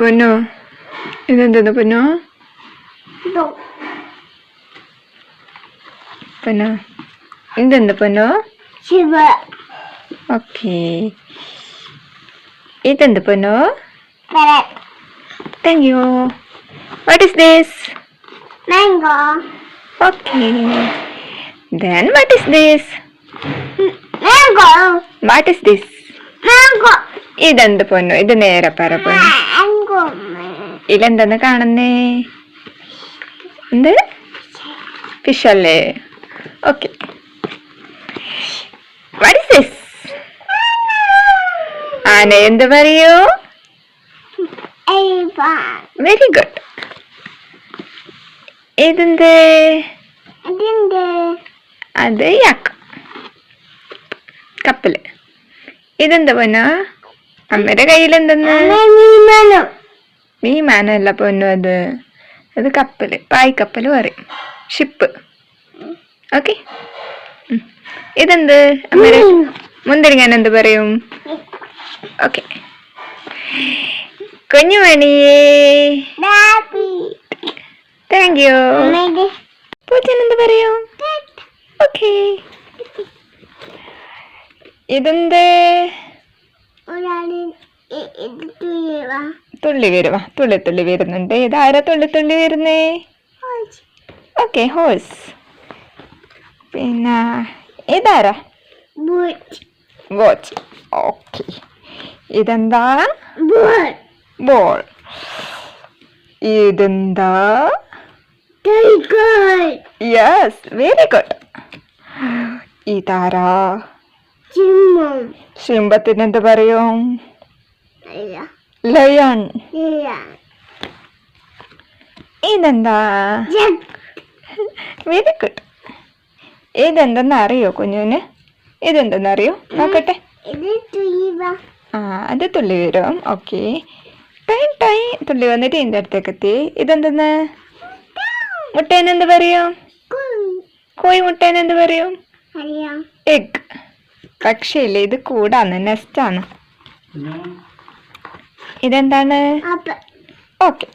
പൊന്നോ? ഇതെന്തെന്ന് പൊന്നോ? പൊന്നോ? ഇതെന്ത് പൊന്നോ? ശിവ. ഓക്കെ. ഇതെന്ത് പൊന്നോ? Thank you what is this mango okay then what is this mango what is this mango ഇതെന്ത് പൊന്നു? ഇത് നേരെ പറ പൊന്നു. ഇതിലെന്തെന്ന് കാണുന്നേ? എന്ത്? ഫിഷ് അല്ലേ? ഓക്കെ വാട്ട് ഇസ് ദിസ് ആന എന്ത് പറയൂ? വെരി ഗുഡ് ഇതെന്ത് അത് യാക്ക കപ്പൽ. ഇതെന്താ പൊന്നോ? അമ്മയുടെ കയ്യിൽ എന്തെന്ന് വിമാനം മാനല്ല പൊന്നു അത് അത് കപ്പൽ പറയും. ഷിപ്പ് ഓക്കെ ഇതെന്ത്? മുന്തിരി മുന്തിരിങ്ങാൻ എന്ത് പറയും? ഓക്കെ കുഞ്ഞുമണിയേ. താങ്ക് യു പൂച്ചൻ എന്ത് പറയും? ഓക്കെ ഇതെന്ത്? തുള്ളിവ തുള്ളി വരുവാ തുള്ളി തുള്ളി വരുന്നുണ്ട്. ഇതാരാ തുള്ളി തുള്ളി വരുന്നേ? ഓക്കെ ഹോഴ്സ് പിന്നെ ഇതാരാ? വാച്ച്. ഓക്കെ. ഇതെന്താ? ബോൾ. ഇതെന്താ? യെസ് വെരി ഗുഡ് ഇതാരാ? ചിമ്മം സിംഹത്തിന് എന്ത് പറയും? ലയൺ ഇതെന്താ? വെരി ഗുഡ് ഇതെന്തെന്ന് അറിയോ കുഞ്ഞുന് ഇതെന്തെന്ന് അറിയോ നോക്കട്ടെ ആ അത് തുള്ളി വരും. ഓക്കെ. Tie tie. തുള്ളി വന്നിട്ട് ഇതിന്റെ അടുത്തേക്ക് എത്തി. ഇതെന്തെന്ന്? മുട്ടേനെന്ത് പറയും? കോഴി മുട്ടേനെന്ത് പറയും? എഗ് പക്ഷേ ഇല്ല ഇത് കൂടാന്ന്. നെസ്റ്റാണ് ഇതെന്താണ്? ഓക്കെ.